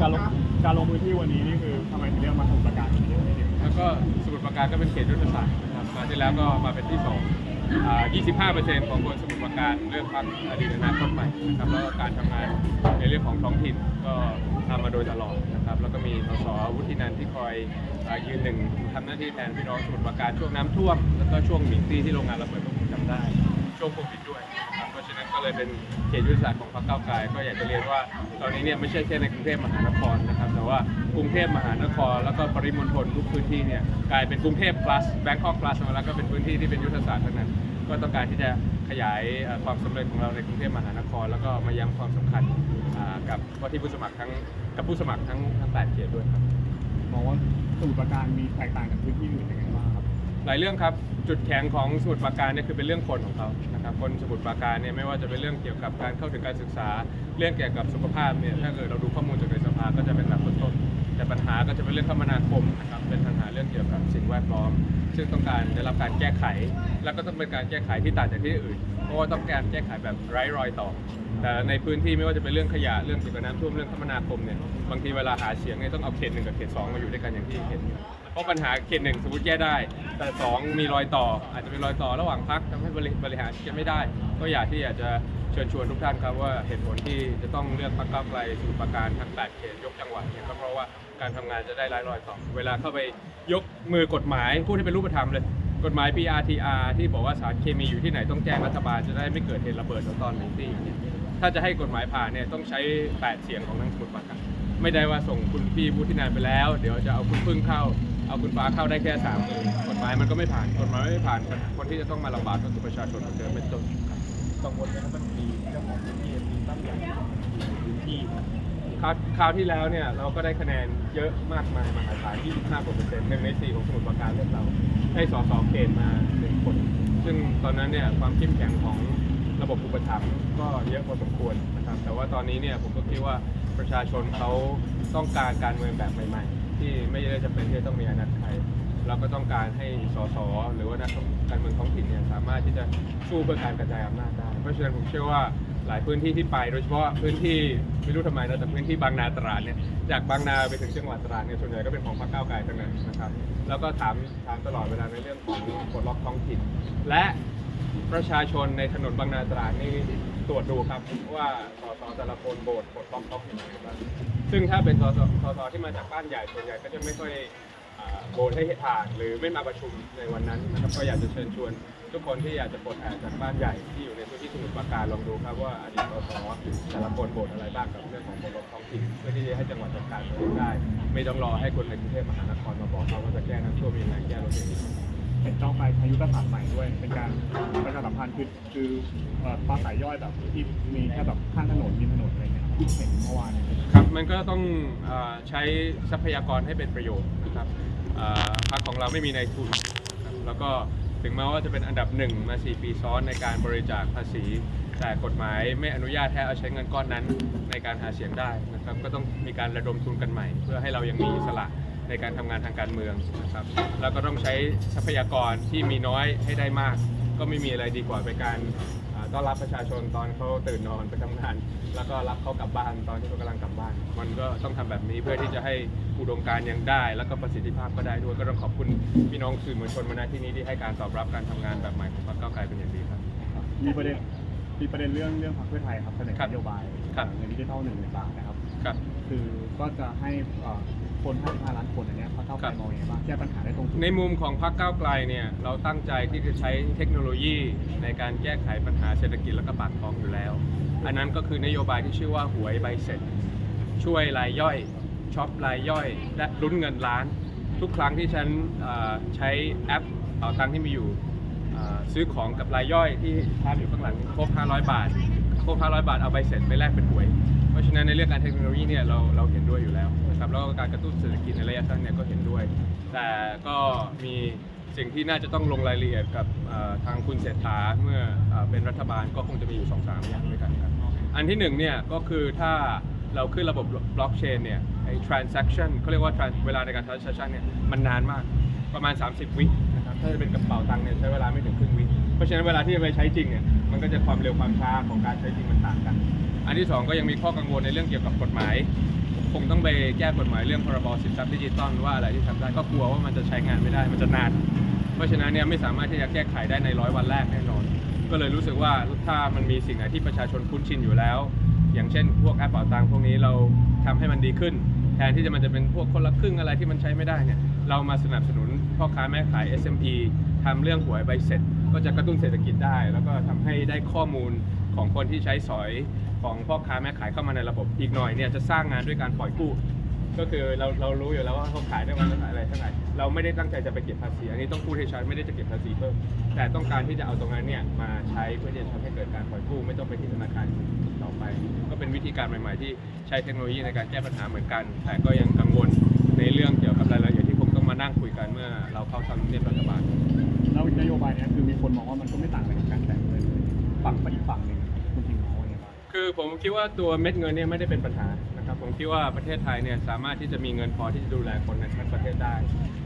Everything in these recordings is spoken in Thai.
การลงการลงพื้นที่วันนี้นี่คือทำไมถึงเลือกมาสมุทรปราการเป็นที่หนึ่งแล้วก็สมุทรปราการก็เป็นเขตยุทธศาสตร์นะครับมาที่แล้วก็มาเป็นที่สองอ่า25%ของคนสมุทรปราการเลือกพรรคอดีตอนาคตใหม่นะครับแล้วก็การทำงานในเรื่องของท้องถิ่นก็ทำมาโดยตลอดนะครับแล้วก็มีสสวุฒินันท์ที่คอยอ่ายืนหนึ่งทำหน้าที่แทนพี่น้องสมุทรปราการช่วงน้ำท่วมแล้วก็ช่วงหมิงตี้ที่โรงงานระเบิดก็คงจำได้ ช่วงโควิดด้วยนะครับ เพราะฉะนั้นก็เลยเป็นเขตยุทธศาสตร์ของพรรคก้าวไกลก็อยากจะเรียนว่า ตอนนี้เนี่ยไม่ใช่แค่ในกรุงเทพมหานครนะครับ แต่ว่ากรุงเทพมหานคร แล้วก็ปริมณฑลทุกพื้นที่เนี่ยกลายเป็นกรุงเทพ plus แบงคอก plus มาแล้วก็เป็นพื้นที่ที่เป็นยุทธศาสตร์ทั้งนั้น ก็ต้องการที่จะขยายความสำเร็จของเราในกรุงเทพมหานคร แล้วก็มาย้ำความสำคัญกับว่าที่ผู้สมัครทั้งกับผู้สมัครทั้งทั้งแปดเขตด้วยครับมองว่าสมุทรปราการมีแตกต่างกับพื้นที่อื่นยังไงบ้าง ลายเรื่องครับจุดแข็งของสมุทรปราการเนี่ยคือเป็นเรื่องคนของเขานะครับคนสมุทรปราการเนี่ยไม่ว่าจะเป็นเรื่องเกี่ยวกับการเข้าถึงการศึกษา เรื่องเกี่ยวกับสุขภาพเนี่ยถ้าเกิดเราดูข้อมูลจากในสภาก็จะเป็นหลักต้นแต่ปัญหาก็จะเป็นเรื่องคมนาคมนะครับเป็นปัญหาเรื่องเกี่ยวกับสิ่งแวดล้อม ซึ่งต้องการได้รับการแก้ไข แล้วก็ต้องเป็นการแก้ไขที่ต่างจากที่อื่น เพราะว่าต้องการแก้ไขแบบไร้รอยต่อ แต่ในพื้นที่ไม่ว่าจะเป็นเรื่องขยะเรื่องเกี่ยวกับน้ำท่วมเรื่องคมนาคมเนี่ยบางทีเวลาหาเสียงเนี่ยต้องเอาเขตหนึ่งกับเขตสองมาอยู่ด้วยกันอย่างที่เห็น ราะปัญหาเขตหนึ่งสมมติแก้ได้ แต่สองมีรอยต่อ อาจจะเป็นรอยต่อระหว่างพักทำให้บริบริหารกันไม่ได้ ก็อยากที่อยากจะเชิญชวนทุกท่านครับว่าเหตุผลที่จะต้องเลือกพรรคก้าวไกลสมุทรปราการทั้ง8เขตยกจังหวัดเนี่ยก็เพราะว่าการทำงานจะได้ไร้รอยต่อ เวลาเข้าไปยกมือกฎหมายพูดให้เป็นรูปธรรมเลยกฎหมาย PRTR ที่บอกว่าสารเคมีอยู่ที่ไหนต้องแจ้งรัฐบาลจะได้ไม่เกิดเหตุระเบิดตอนหนึ่งที่อย่างถ้าจะให้กฎหมายผ่านเนี่ยต้องใช้ 8 เสียงของทั้งสมุทรปราการไม่ได้ว่าส่งคุณพี่วุฒินันไปแล้ว เดี๋ยวจะเอาคุณพึ่งเข้า เอาคุณฟ้าเข้าได้แค่สามคนกฎหมายมันก็ไม่ผ่านกฎหมายไม่ผ่านคนที่จะต้องมาลำบากก็คือประชาชนเหมือนเดิมเป็นต้นกังวลไหมครับมันมีเจ้าของพื้นที่มีตั้งใหญ่พื้นที่คราวคราวที่แล้วเนี่ยเราก็ได้คะแนนเยอะมากมายมหาศาล25กว่าเปอร์เซ็นต์หนึ่งในสี่ของสมุทรปราการเลือกเราให้สสเขตมาหนึ่งคน ซึ่งตอนนั้นเนี่ยความเข้มแข็งของระบบอุปถัมภ์ก็เยอะพอสมควรนะครับแต่ว่าตอนนี้เนี่ยผมก็คิดว่าประชาชนเขาต้องการการเมืองแบบใหม่ๆ ที่ไม่ได้จำเป็นที่จะต้องมีอนัตใครเราก็ต้องการให้สสหรือว่านักการเมืองท้องถิ่นเนี่ยสามารถที่จะสู้เพื่อการกระจายอำนาจได้ เพราะฉะนั้นผมเชื่อว่าหลายพื้นที่ที่ไปโดยเฉพาะพื้นที่ไม่รู้ทำไมนะแต่พื้นที่บางนาตราดเนี่ยจากบางนาไปถึงจังหวัดตราดเนี่ยส่วนใหญ่ก็เป็นของพรรคก้าวไกลทั้งนั้นนะครับแล้วก็ถามถามตลอดเวลาในเรื่องของกฎล็อกท้องถิ่น และประชาชนในถนนบางนาตราดนี่ ตรวจดูครับว่าสสแต่ละคนโบสกฎล็อกท้องถิ่นอะไรบ้างซึ่งถ้าเป็นสสสสที่มาจากบ้านใหญ่ส่วนใหญ่ก็จะไม่ค่อยโบนให้ผ่านหรือไม่มาประชุมในวันนั้นนะครับก็อยากจะเชิญชวน ทุกคนที่อยากจะปลดแอกจากบ้านใหญ่ที่อยู่ในพื้นที่สมุทรปราการลองดูครับว่าอดีตสสแต่ละคนโบนอะไรบ้างกับเรื่องของกฎหมายท้องถิ่นเพื่อที่จะให้จังหวัดจัดการตัวเองได้ ไม่ต้องรอให้คนในกรุงเทพมหานครมาบอกเขาว่าจะแก้น้ำท่วมยังไงแก้รถยังไง เห็นต้องไปใช้ยุทธศาสตร์ใหม่ด้วย เป็นการประชาสัมพันธ์คือคือปลาสายย่อยแบบที่มีแค่แบบข้างถนนริมถนนอะไรเงี้ยที่เห็นเมื่อวานครับมันก็ต้องใช้ทรัพยากรให้เป็นประโยชน์นะครับอ่อพรรคของเราไม่มีในายทุนนะครับแล้วก็ถึงแม้ว่าจะเป็นอันดับหนึ่งมา 4 ปีซ้อนในการบริจาคภาษี แต่กฎหมายไม่อนุญาตให้เอาใช้เงินก้อนนั้นในการหาเสียงได้นะครับก็ต้องมีการระดมทุนกันใหม่ เพื่อให้เรายังมีสระ ในการทำงานทางการเมืองนะครับแล้วก็ต้องใช้ทรัพยากรที่มีน้อยให้ได้มาก ก็ไม่มีอะไรดีกว่าเป็นการอ่าต้อนรับประชาชนตอนเขาตื่นนอนไปทำงาน แล้วก็รับเขากลับบ้านตอนที่เขากำลังกลับบ้าน มันก็ต้องทำแบบนี้เพื่อที่จะให้อุดมการณ์ยังได้ แล้วก็ประสิทธิภาพก็ได้ด้วยก็ต้องขอบคุณพี่น้องสื่อมวลชนมาณที่นี้ที่ให้การตอบรับการทำงานแบบใหม่ของพรรคก้าวไกลเป็นอย่างดีครับมีประเด็นมีประเด็นเรื่องเรื่องพรรคเพื่อไทยครับเสนอครับนโยบายครับเงินดิจิทัลหนึ่งหมื่นบาทนะครับครับคือก็จะให้เอ่อ คน55ล้านคนอันเนี้ยพรรคเก้าวไกลครับมองยังไงบ้างแก้ปัญหาได้ตรงจุดในมุมของพรรคก้าวไกลเนี่ยเราตั้งใจที่จะใช้เทคโนโลยีในการแก้ไขปัญหาเศรษฐกิจและก็ปากท้องอยู่แล้ว อันนั้นก็คือนโยบายที่ชื่อว่าหวยใบเสร็จ ช่วยรายย่อยช็อปรายย่อย และลุ้นเงินล้าน ทุกครั้งที่ฉันเอ่อใช้แอปเป๋าตังค์ที่มีอยู่เอ่อซื้อของกับรายย่อยที่ภาพอยู่ข้างหลังครบ500 บาทครบ500 บาทเอาใบเสร็จไปแลกเป็นหวย เพราะฉะนั้นในเรื่องการเทคโนโลยีเนี่ยเราเราเห็นด้วยอยู่แล้ว นะครับแล้วก็การกระตุ้นเศรษฐกิจในระยะสั้นเนี่ยก็เห็นด้วย แต่ก็มีสิ่งที่น่าจะต้องลงรายละเอียดกับเอ่อทางคุณเศรษฐาเมื่อเอ่อเป็นรัฐบาลก็คงจะมีอยู่2อสามอย่างด้วยกันครับอันที่หนึ่งเนี่ยก็คือถ้าเราขึ้นระบบบล็อกเชนเนี่ยไอ้ transaction เขาเรียกว่า trans เวลาในการ transaction เนี่ยมันนานมากประมาณ 30 วินะครับถ้าจะเป็นกระเป๋าตังค์เนี่ยใช้เวลาไม่ถึงครึ่งวิเพราะฉะนั้นเวลาที่จะไปใช้จริงเนี่ยมันก็จะความเร็วความช้าของการใช้จริงมันต่างกัน อันที่สองก็ยังมีข้อกังวลในเรื่องเกี่ยวกับกฎหมาย คงต้องไปแก้กฎหมายเรื่องพรบสินทรัพย์ดิจิตอลว่าอะไรที่ทำได้ก็กลัวว่ามันจะใช้งานไม่ได้มันจะนาน เพราะฉะนั้นเนี่ยไม่สามารถที่จะแก้ไขได้ในร้อยวันแรกแน่นอน ก็เลยรู้สึกว่าถ้ามันมีสิ่งไหนที่ประชาชนคุ้นชินอยู่แล้ว อย่างเช่น พวกแอปเป๋าตังพวกนี้เราทำให้มันดีขึ้น แทนที่จะมันจะเป็นพวกคนละครึ่งอะไรที่มันใช้ไม่ได้เนี่ยเรามาสนับสนุนพ่อค้าแม่ขาย SME ทำเรื่องหวยใบเสร็จ ก็จะกระตุ้นเศรษฐกิจได้ แล้วก็ทำให้ได้ข้อมูลของคนที่ใช้สอย ของพ่อค้าแม่ขายเข้ามาในระบบอีกหน่อยเนี่ยจะสร้างงานด้วยการปล่อยกู้ ก็คือเราเรารู้อยู่แล้วว่าเขาขายได้วันละอะไรเท่าไหร่เราไม่ได้ตั้งใจจะไปเก็บภาษีอันนี้ต้องพูดให้ชัดไม่ได้จะเก็บภาษีเพิ่มแต่ต้องการที่จะเอาตรงนั้นเนี่ยมาใช้เพื่อที่จะทำให้เกิดการปล่อยกู้ไม่ต้องไปที่ธนาคารต่อไป ก็เป็นวิธีการใหม่ ๆ ที่ใช้เทคโนโลยีในการแก้ปัญหาเหมือนกัน แต่ก็ยังกังวลในเรื่องเกี่ยวกับรายละเอียดที่ผมต้องมานั่งคุยกันเมื่อ เราเข้าทำเนียบรัฐบาลแล้วนโยบายเนี้ยคือมีคนมองว่ามันก็ไม่ต่างอะไรกับการแต่งเลยฝั่งไปอีกฝั่งหนึ่ง คือผมคิดว่าตัวเม็ดเงินเนี่ยไม่ได้เป็นปัญหานะครับผมคิดว่าประเทศไทยเนี่ยสามารถที่จะมีเงินพอที่จะดูแลคนในทั้งประเทศได้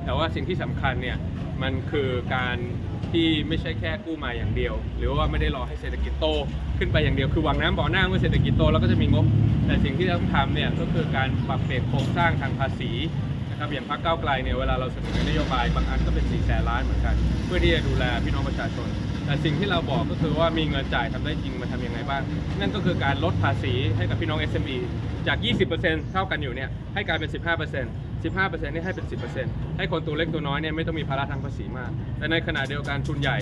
แต่ว่าสิ่งที่สำคัญเนี่ยมันคือการที่ไม่ใช่แค่กู้มาอย่างเดียว หรือว่าไม่ได้รอให้เศรษฐกิจโต ขึ้นไปอย่างเดียวคือวางน้ำบ่อหน้าเมื่อเศรษฐกิจโตเราก็จะมีงบ แต่สิ่งที่ต้องทำเนี่ยก็คือการปรับเปลี่ยนโครงสร้างทางภาษี นะครับอย่างพรรคก้าวไกลเนี่ยเวลาเราเสนอนโยบายบางอันก็เป็น4ี่แสนล้านเหมือนกัน เพื่อที่จะดูแลพี่น้องประชาชน แต่สิ่งที่เราบอกก็คือว่ามีเงินจ่ายทำได้จริงมาทำยังไงบ้าง นั่นก็คือการลดภาษีให้กับพี่น้อง SME จาก 20%เท่ากันอยู่เนี่ยให้กลายเป็น 15% 15%นี่ให้เป็น 10%ให้คนตัวเล็กตัวน้อยเนี่ยไม่ต้องมีภาระทางภาษีมาก แต่ในขณะเดียวกันทุนใหญ่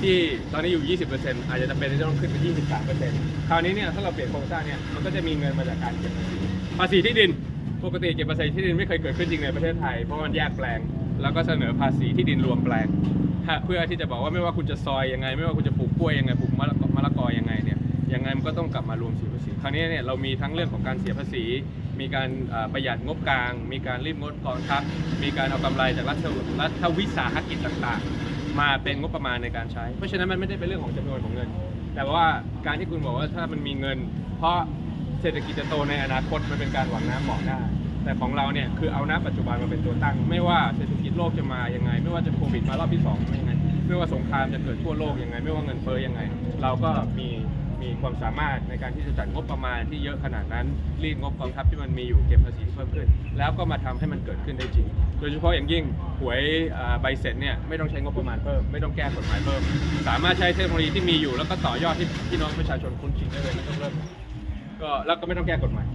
ที่ตอนนี้อยู่ 20%อาจจะจำเป็นที่จะต้องขึ้นเป็น23%คราวนี้เนี่ยถ้าเราเปลี่ยนโครงสร้างเนี่ยมันก็จะมีเงินมาจากการเก็บภาษีภาษีที่ดิน ปกติเก็บภาษีที่ดินไม่เคยเกิดขึ้นจริงในประเทศไทยเพราะมันแยกแปลง แล้วก็เสนอภาษีที่ดินรวมแปลงเพื่อที่จะบอกว่าไม่ว่าคุณจะซอยยังไง ไม่ว่าคุณจะปลูกกล้วยยังไงปลูกมะละกออยังไงเนี่ยยังไงมันก็ต้องกลับมารวมเสียภาษีคราวนี้เนี่ยเรามีทั้งเรื่องของการเสียภาษี มีการประหยัดงบกลาง มีการรีบงดกองทัพมีการเอากำไรจากรัฐรัฐวิสาหกิจต่างๆ มาเป็นงบประมาณในการใช้ เพราะฉะนั้นมันไม่ได้เป็นเรื่องของจำนวนของเงิน แต่ว่าการที่คุณบอกว่าถ้ามันมีเงิน เพราะ เศรษฐกิจจะโตในอนาคตมันเป็นการหวังน้ำหมอกหน้แต่ของเราเนี่ยคือเอาน้ำปัจจุบันมาเป็นตัวตั้ง ไม่ว่าเศรษฐกิจโลกจะมายังไง ไม่ว่าจะโควิดมารอบที่สองยังไงไม่ว่าสงครามจะเกิดทั่วโลกยังไง ไม่ว่าเงินเฟ้อยังไง เราก็มีมีความสามารถในการที่จะจัดงบประมาณที่เยอะขนาดนั้นรีดงบกองทัพที่มันมีอยู่เก็บภาษีที่เพิ่มขึ้น แล้วก็มาทำให้มันเกิดขึ้นได้จริง โดยเฉพาะอย่างยิ่งหวยใบเสร็จเนี่ยไม่ต้องใช้งบประมาณเพิ่มไม่ต้องแก้กฎหมายเพิ่ม สามารถใช้เทคโนโลยีที่มีอยู่แล้วก็ต่อยอดที่พี่น้องประชาชนคุ้นชินได้เลยไม่ต้องเริ่ม ก็แล้วก็ไม่ต้องแก้กฎหมาย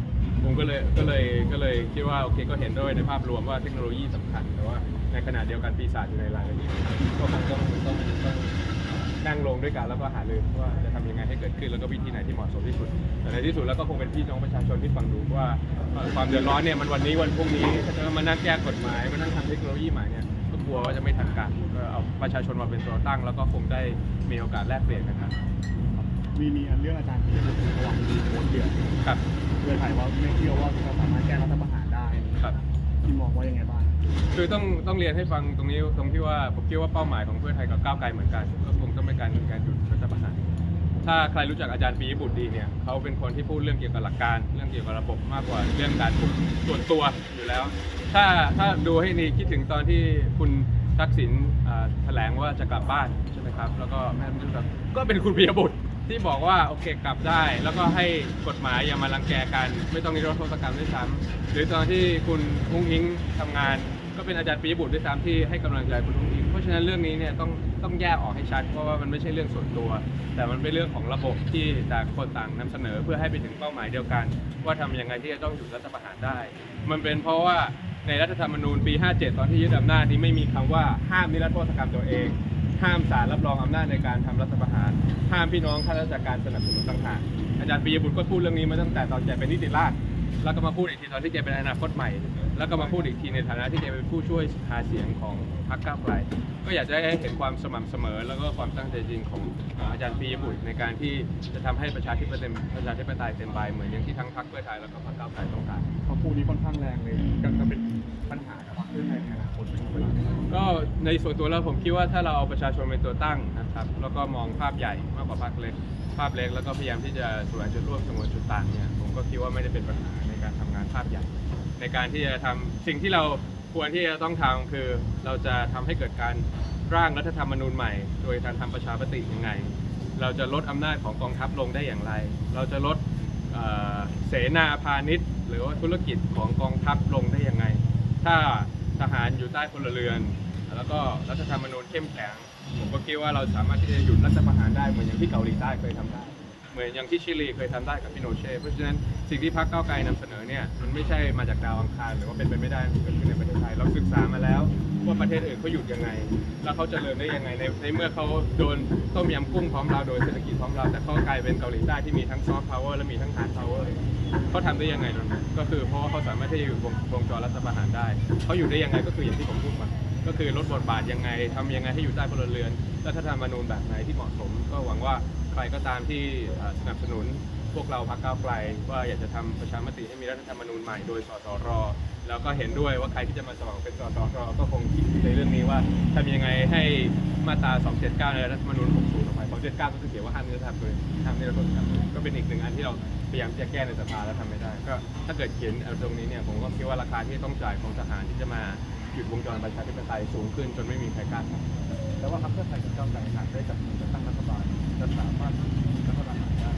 ผมก็เลยก็เลยก็เลยคิดว่าโอเคก็เห็นด้วยในภาพรวมว่าเทคโนโลยีสำคัญ แต่ว่าในขณะเดียวกันปีศาจอยู่ในรายละเอียดก็คงต้องต้องต้องนั่งลงด้วยกันแล้วก็หารือว่าจะทำยังไงให้เกิดขึ้นแล้วก็วิธีไหนที่เหมาะสมที่สุดแต่ในที่สุดแล้วก็คงเป็นพี่น้องประชาชนที่ฟังดูว่าเอ่อความเดือดร้อนเนี่ยมันวันนี้วันพรุ่งนี้ถ้าจะมานั่งแก้กฎหมายมานั่งทำเทคโนโลยีใหม่เนี่ยก็กลัวว่าจะไม่ทันการก็เอาประชาชนมาเป็นตัวตั้ง แล้วก็คงได้มีโอกาสแลกเปลี่ยนกันครับ มีมีอันเรื่องอาจารย์ที่จะพูดระหว่างดีโค้ดเดือดครับเพื่อไทยว่าไม่เชื่อว่าจะสามารถแก้รัฐประหารได้ครับที่มองว่ายังไงบ้างคือต้องต้องเรียนให้ฟังตรงนี้ตรงที่ว่าผมคิดว่าเป้าหมายของเพื่อไทยกับก้าวไกลเหมือนกันก็คงต้องเป็นการการหยุดรัฐประหารถ้าใครรู้จักอาจารย์ปียบุตรดีเนี่ยเขาเป็นคนที่พูดเรื่องเกี่ยวกับหลักการ เรื่องเกี่ยวกับระบบมากกว่าเรื่องการพูดส่วนตัวอยู่แล้ว ถ้าถ้าดูให้ดีคิดถึงตอนที่คุณทักษิณอ่าแถลงว่าจะกลับบ้านใช่ไหมครับ แล้วก็แม่ไม่รู้ครับก็เป็นคุณปียบุตร ที่บอกว่าโอเคกลับได้ แล้วก็ให้กฎหมายอย่ามารังแกกัน ไม่ต้องนิรโทษกรรมด้วยซ้ำหรือตอนที่คุณอุ้งอิงทำงาน ก็เป็นอาจารย์ปีบุตรด้วยซ้ำที่ให้กำลังใจคุณลุงอิง เพราะฉะนั้นเรื่องนี้เนี่ยต้องต้องแยกออกให้ชัดเพราะว่ามันไม่ใช่เรื่องส่วนตัว แต่มันเป็นเรื่องของระบบที่ต่างคนต่างนำเสนอเพื่อให้ไปถึงเป้าหมายเดียวกัน ว่าทำยังไงที่จะต้องหยุดรัฐประหารได้ มันเป็นเพราะว่าในรัฐธรรมนูญปี 57 ตอนที่ยึดอำนาจนี้ไม่มีคำว่าห้ามนิรโทษกรรมตัวเอง ห้ามศาลรับรองอำนาจในการทำรัฐประหาร ห้ามพี่น้องข้าราชการสนับสนุนต่างหากอาจารย์ปียบุตรก็พูดเรื่องนี้มาตั้งแต่ตอนแกเป็นนิติราษฎร์แล้วก็มาพูดอีกทีตอนที่แกเป็นอนาคตใหม่ แล้วก็มาพูดอีกทีในฐานะที่แกเป็นผู้ช่วยหาเสียงของพรรคก้าวไกลก็อยากจะให้เห็นความสม่ำเสมอ แล้วก็ความตั้งใจจริงของอาจารย์ปียบุตรในการที่จะทำให้ประชาธิปไตยประชาธิปไตยเต็มใบเหมือนอย่างที่ทั้งพรรคเพื่อไทยแล้วก็พรรคก้าวไกลต้องการเขาพูดนี้ค่อนข้างแรงเลยก็จะเป็นปัญหากับพรรคเพื่อไทยในอนาคต ก็ในส่วนตัวแล้วผมคิดว่าถ้าเราเอาประชาชนเป็นตัวตั้งนะครับ แล้วก็มองภาพใหญ่มากกว่าภาพเล็ก ภาพเล็กแล้วก็พยายามที่จะสวงจุดร่วมสมวนจุดต่างเนี่ยผมก็คิดว่าไม่ได้เป็นปัญหาในการทำงานภาพใหญ่ ในการที่จะทำสิ่งที่เราควรที่จะต้องทำคือเราจะทำให้เกิดการร่างรัฐธรรมนูญใหม่ โดยการทำประชามติยังไง เราจะลดอำนาจของกองทัพลงได้อย่างไร เราจะลดเเสนาพาณิชย์ หรือว่าธุรกิจของกองทัพลงได้ยังไง ถ้าทหารอยู่ใต้พลเรือน แล้วก็รัฐธรรมนูญเข้มแข็งผมก็คิดว่าเราสามารถที่จะหยุดรัฐประหารได้เหมือนอย่างที่เกาหลีใต้เคยทำได้ เหมือนอย่างที่ชิลีเคยทำได้กับพี่โนเช่เพราะฉะนั้นสิ่งที่พรรคก้าวไกลนำเสนอเนี่ยมันไม่ใช่มาจากดาวอังคารหรือว่าเป็นไปไม่ได้เกิดขึ้นในประเทศไทยเราศึกษามาแล้วว่าประเทศอื่นเขาหยุดยังไง แล้วเขาเจริญได้ยังไงในในเมื่อเขาโดนต้มยำกุ้งพร้อมเราโดยเศรษฐกิจพร้อมเราแต่เขากลายเป็นเกาหลีใต้ที่มีทั้งซอฟต์พาวเวอร์และมีทั้งฮาร์ดพาวเวอร์เขาทำได้ยังไงก็คือเพราะว่าเขาสามารถที่จะอยู่วงวงจรรัฐประหารได้เขาอยู่ได้ยังไงก็คืออย่างที่ผมพูดมา ก็คือลดบทบาทยังไงทำยังไงให้อยู่ใต้พลเรือนรัฐธรรมนูญแบบไหนที่เหมาะสม ก็หวังว่าใครก็ตามที่สนับสนุนพวกเราพรรคก้าวไกลว่าอยากจะทำประชามติให้มีรัฐธรรมนูญใหม่โดยสสรแล้วก็เห็นด้วยว่าใครที่จะมาสมัครเป็นสสรก็คงคิดในเรื่องนี้ว่าทำยังไงให้มาตรา 279 ในรัฐธรรมนูญ 60 ออกไป 279 ก็คือเขียนว่าห้ามนิรโทษกรรมโดยห้ามนิรโทษกรรมก็เป็นอีกหนึ่งอันที่เราพยายามจะแก้ในสภาแล้วทำไม่ได้ ก็ถ้าเกิดเขียนเอาตรงนี้เนี่ยผมก็คิดว่าราคาที่ต้องจ่ายของทหารที่จะมา หยุดวงจรประชาธิปไตยสูงขึ้นจนไม่มีใครกล้าทำแต่ว่าพรรคเพื่อไทยกับก้าวไกลหากได้จับมือจัดตั้งรัฐบาลจะสามารถรัฐบาลได้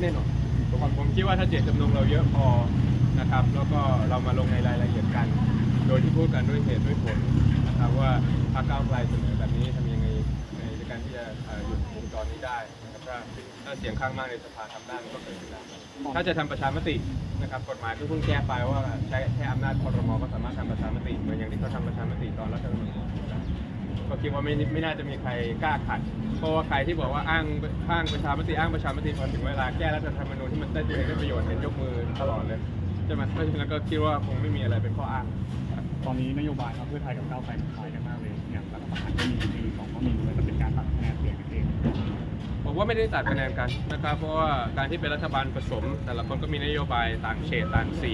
แน่นอนผมผมคิดว่าถ้าเจตจำนงเราเยอะพอนะครับ แล้วก็เรามาลงในรายละเอียดกัน โดยที่พูดกันด้วยเหตุด้วยผลนะครับว่าพรรคก้าวไกลเสนอแบบนี้ทำยังไงในการที่จะหยุดวงจรนี้ได้ นะครับถ้าถ้าเสียงข้างมากในสภาทำได้มันก็เกิดขึ้นได้ถ้าจะทำประชามตินะครับกฎหมายก็เพิ่งแก้ไปว่าใช้แค่อำนาจคอรมก็สามารถทำประชามติเหมือนอย่างที่เขาทำประชามติตอนรัฐธรรมนูญได้ก็คิดว่าไม่ไม่น่าจะมีใครกล้าขัด เพราะว่าใครที่บอกว่าอ้างอ้างประชามติอ้างประชามติพอถึงเวลาแก้รัฐธรรมนูญที่มันได้ตัวเองได้ประโยชน์เห็นยกมือตลอดเลยใช่ไหมเพราะฉะนั้นก็คิดว่าคงไม่มีอะไรเป็นข้ออ้าง ตอนนี้นโยบายพรรคเพื่อไทยกับก้าวไกลมันคล้ายกันมากเลยอย่างรัฐประหารก็มีมีสองก็มีด้วยแต่เป็นการตัดคะแนนเสียงกันเอง ผมว่าไม่ได้ตัดคะแนนกันนะครับ เพราะว่าการที่เป็นรัฐบาลผสม แต่ละคนก็มีนโยบายต่างเฉดต่างสี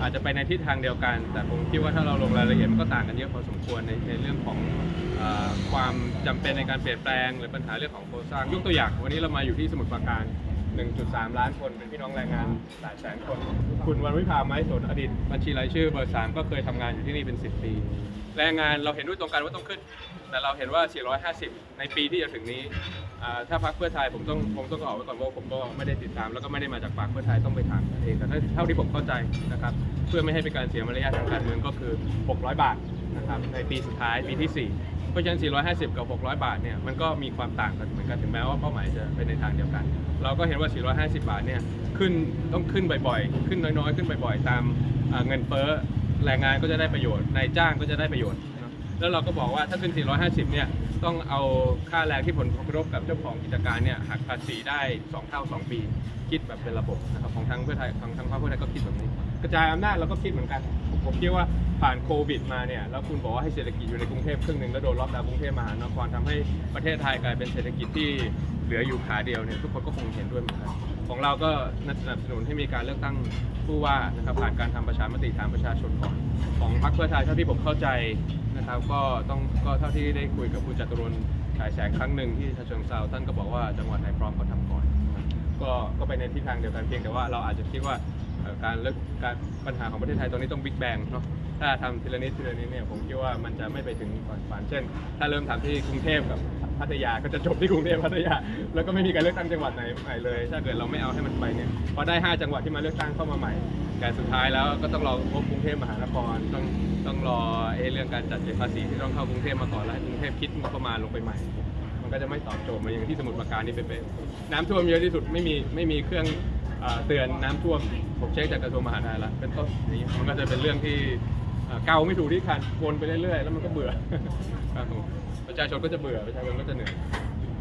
อาจจะไปในทิศทางเดียวกัน แต่ผมคิดว่าถ้าเราลงรายละเอียดมันก็ต่างกันเยอะพอสมควรในในเรื่องของอความจำเป็นในการเปลี่ยนแปลง หรือปัญหาเรื่องของโครงสร้างยกตัวอย่างวันนี้เรามาอยู่ที่สมุทรปราการ 1.3 ล้านคนเป็นพี่น้องแรงงานหลายแสนคน คุณวันวิภาไม้สนอดีตบัญชีรายชื่อเบอร์สามก็เคยทำงานอยู่ที่นี่เป็น 10 ปีแรงงานเราเห็นด้วยตรงกันว่าต้องขึ้น แต่เราเห็นว่า 450 ในปีที่จะถึงนี้ ถ้าพรรคเพื่อไทยผมต้องผมต้องบอกไว้ก่อนว่าผมก็ไม่ได้ติดตาม แล้วก็ไม่ได้มาจากพรรคเพื่อไทยต้องไปถามท่านเองแต่ถ้าเท่าที่ผมเข้าใจนะครับเพื่อไม่ให้เป็นการเสียมารยาททางการเมืองก็คือ 600 บาทนะครับในปีสุดท้ายปีที่ 4 เพราะฉะนั้น 450 กับ 600 บาทเนี่ยมันก็มีความต่างกันเหมือนกันถึงแม้ว่าเป้าหมายจะเป็นในทางเดียวกัน เราก็เห็นว่า 450 บาทเนี่ยขึ้นต้องขึ้นบ่อยๆ ขึ้นน้อยๆ ขึ้นบ่อยๆ ตามเงินเฟ้อแรงงานก็จะได้ประโยชน์นายจ้างก็จะได้ประโยชน์แล้วเราก็บอกว่าถ้าขึ้น 450 เนี่ย ต้องเอาค่าแรงที่ผลกระทบกับเจ้าของกิจการเนี่ยหักภาษีได้ 2 เท่า 2 ปี คิดแบบเป็นระบบนะครับของทางเพื่อไทยทางทางพรรคเพื่อไทยก็คิดแบบนี้ กระจายอำนาจเราก็คิดเหมือนกัน ผมคิดว่าผ่านโควิดมาเนี่ยแล้วคุณบอกว่าให้เศรษฐกิจอยู่ในกรุงเทพครึ่งหนึ่งแล้วโดนล็อกดาวน์กรุงเทพมหานครทำให้ประเทศไทยกลายเป็นเศรษฐกิจที่เหลืออยู่ขาเดียวเนี่ยทุกคนก็คงเห็นด้วยเหมือนกันของเราก็สนับสนุนให้มีการเลือกตั้งผู้ว่านะครับผ่านการทำประชามติถามประชาชนก่อนของพรรคเพื่อไทยเท่าที่ผมเข้าใจ นะครับก็ต้องก็เท่าที่ได้คุยกับคุณจตุรนฉายแสงครั้งหนึ่งที่ฉะเชิงเซาท่านก็บอกว่าจังหวัดไหนพร้อมก็ทำก่อนนะครับก็ก็ไปในทิศทางเดียวกันเพียงแต่ว่าเราอาจจะคิดว่าเอ่อการเลิกการปัญหาของประเทศไทยตอนนี้ต้องบิ๊กแบงเนาะถ้าทำทีละนิดทีละนิดเนี่ยผมคิดว่ามันจะไม่ไปถึงฝันฝันเช่น ถ้าเริ่มทำที่กรุงเทพกับพัทยาก็จะจบที่กรุงเทพพัทยา แล้วก็ไม่มีการเลือกตั้งจังหวัดไหนใหม่เลย ถ้าเกิดเราไม่เอาให้มันไปเนี่ยพอได้ 5 จังหวัดที่มาเลือกตั้งเข้ามาใหม่ แต่สุดท้ายแล้วก็ต้องรอพบกรุงเทพมหานครต้อง ต้องรอไอ้เรื่องการจัดเก็บภาษีที่ต้องเข้ากรุงเทพมาก่อนแล้วให้กรุงเทพคิดงบประมาณลงไปใหม่ มันก็จะไม่ตอบโจทย์มาอย่างที่สมุทรปราการนี่เป็นๆน้ำท่วมเยอะที่สุดไม่มีไม่มีเครื่องเอ่อเตือนน้ำท่วมผมเช็คจากกระทรวงมหาดไทยแล้วเป็นต้นนี้มันก็จะเป็นเรื่องที่เอ่อเกาไม่ถูกที่คันวนไปเรื่อยๆ แล้วมันก็เบื่อ ครับผมประชาชนก็จะเบื่อประชาชนก็จะเหนื่อย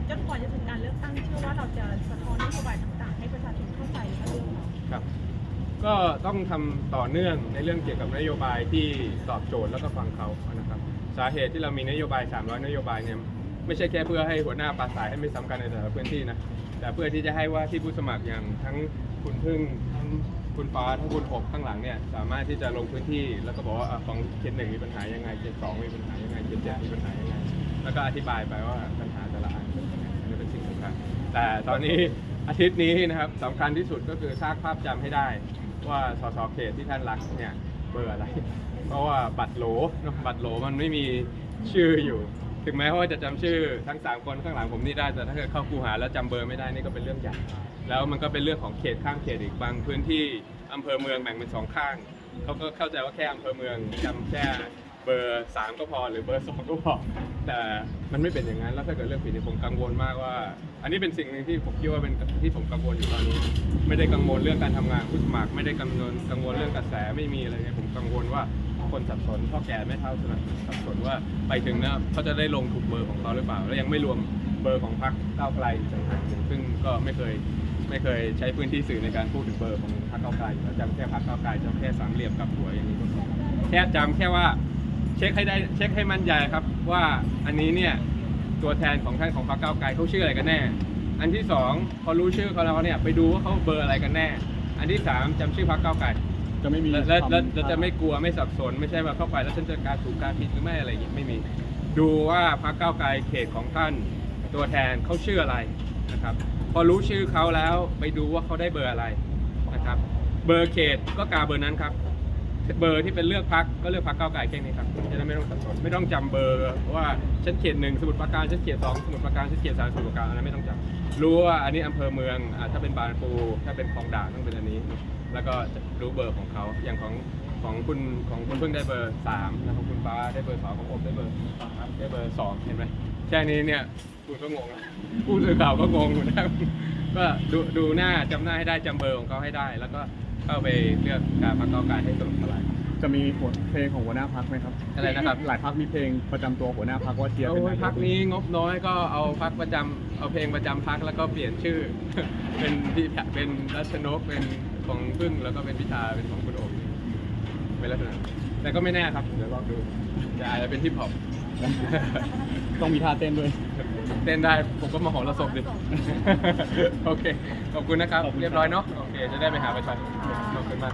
จนกว่าจะถึงการเลือกตั้งเชื่อว่าเราจะสะท้อนนโยบายต่างๆ ให้ประชาชนเข้าใจและรู้ค่ะครับ ก็ต้องทำต่อเนื่องในเรื่องเกี่ยวกับนโยบายที่ตอบโจทย์แล้วก็ฟังเขานะครับ สาเหตุที่เรามีนโยบาย 300 นโยบายเนี่ยไม่ใช่แค่เพื่อให้หัวหน้าปราศรัยให้ไม่ซ้ำกันในแต่ละพื้นที่นะแต่เพื่อที่จะให้ว่าที่ผู้สมัครอย่างทั้งคุณพึ่งทั้งคุณฟ้าทั้งคุณหกข้างหลังเนี่ยสามารถที่จะลงพื้นที่แล้วก็บอกว่าอะของเขตหนึ่งมีปัญหายังไงเขตสองมีปัญหายังไงเขตเจ็ดมีปัญหายังไงแล้วก็อธิบายไปว่าปัญหาแต่ละอันเป็นยังไงอันนี้เป็นสิ่งสำคัญแต่ตอนนี้อาทิตย์นี้นะครับสำคัญที่สุดก็คือสร้างภาพจำให้ได้ ว่าสสเขตที่ท่านรักเนี่ยเบอร์อะไร เพราะว่าบัตรโหลบัตรโหลมันไม่มีชื่ออยู่ ถึงแม้ว่าจะจำชื่อทั้งสามคนข้างหลังผมนี่ได้แต่ถ้าเกิดเข้าคูหาแล้วจำเบอร์ไม่ได้นี่ก็เป็นเรื่องใหญ่แล้วมันก็เป็นเรื่องของเขตข้ามเขตอีกบางพื้นที่อำเภอเมืองแบ่งเป็นสองข้างเขาก็เข้าใจว่าแค่อำเภอเมืองจำแค่ เบอร์สามก็พอหรือเบอร์สองก็พอแต่มันไม่เป็นอย่างนั้นแล้วถ้าเกิดเรื่องผิดเนี่ยผมกังวลมากว่า อันนี้เป็นสิ่งหนึ่งที่ผมคิดว่าเป็นที่ผมกังวลอยู่ตอนนี้ ไม่ได้กังวลเรื่องการทำงานผู้สมัคร ไม่ได้กังวลกังวลเรื่องกระแสไม่มีอะไรเงี้ยผมกังวลว่าคนสับสนพ่อแก่ไม่เท่าสนับสับสนว่าไปถึงนะเขาจะได้ลงถูกเบอร์ของเขาหรือเปล่า แล้วยังไม่รวมเบอร์ของพรรคก้าวไกลอีกต่างหากหนึ่งซึ่งก็ไม่เคยไม่เคยใช้พื้นที่สื่อในการพูดถึงเบอร์ของพรรคก้าวไกลจำแค่พรรคก้าวไกลจำแค่สามเหลี่ยมกับหัวอย่างนี้ก็พอแค่จำแค่ว่า ช็คให้ได้เช็คให้มั่นใจครับ ว่าอันนี้เนี่ยตัวแทนของท่านของพรรคก้าวไกลเขาชื่ออะไรกันแน่ อันที่สองพอรู้ชื่อเขาแล้วเนี่ยไปดูว่าเขาเบอร์อะไรกันแน่ อันที่สามจำชื่อพรรคก้าวไกลจะไม่มีแล้วแล้วแล้วคำแล้วจะไม่กลัวไม่สับสน ไม่ใช่ว่าเข้าไปแล้วฉันจะการถูกการผิดหรือไม่อะไรอย่างงี้ไม่มี ดูว่าพรรคก้าวไกลเขตของท่าน ตัวแทนเขาชื่ออะไรนะครับ พอรู้ชื่อเขาแล้วไปดูว่าเขาได้เบอร์อะไรนะครับ เบอร์เขตก็กาเบอร์นั้นครับ เบอร์ที่เป็นเลือกพักก็เลือกพักเก้าวไกลแค่นี้ครับจะได้ไม่ต้องสับสนไม่ต้องจำเบอร์ว่าฉันเขตหนึ่งสมุทรปราการฉันเขตสองสมุทรปราการฉันเขตสามสมุทรปราการอันนั้นไม่ต้องจำรู้ว่าอันนี้อำเภอเมืองถ้าเป็นบางปูถ้าเป็นคลองด่านต้องเป็นอันนี้ แล้วก็รู้เบอร์ของเขาอย่างของของคุณของคุณเพิ่งได้เบอร์สามนะของคุณฟ้าได้เบอร์สองของผมได้เบอร์ครับได้เบอร์สองเห็นไหมแค่นี้เนี่ยคุณก็งงผู้สื่อข่าวก็งงอยู่นะก็ดูดูหน้าจำหน้าให้ได้จำเบอร์ของเขาให้ได้แล้วก็ เข้าไปเลือกการพักเก้าวไกลให้ตรงสลายจะมีผลเพลงของหัวหน้าพักไหมครับ อะไรนะครับ หลายพักมีเพลงประจำตัวหัวหน้าพักว่าเชียร์เป็นโอ้ยนายกพักนี้งบน้อยก็เอาพักประจำเอาเพลงประจำพักแล้วก็เปลี่ยนชื่อ เป็นพี่เป็นรัชนกเป็นของพึ่งแล้วก็เป็นพิธาเป็นของคุณโอมเป็นลักษณะแต่ก็ไม่แน่ครับเดี๋ยวลองดูจะอาจจะเป็นฮิปฮอป ต้องมีท่าเต้นด้วย เต้นได้ผมก็มาหอระศพดิโอเค ขอบคุณนะครับ เรียบร้อยเนาะโอเค จะได้ไปหาประชาชนขอบคุณมาก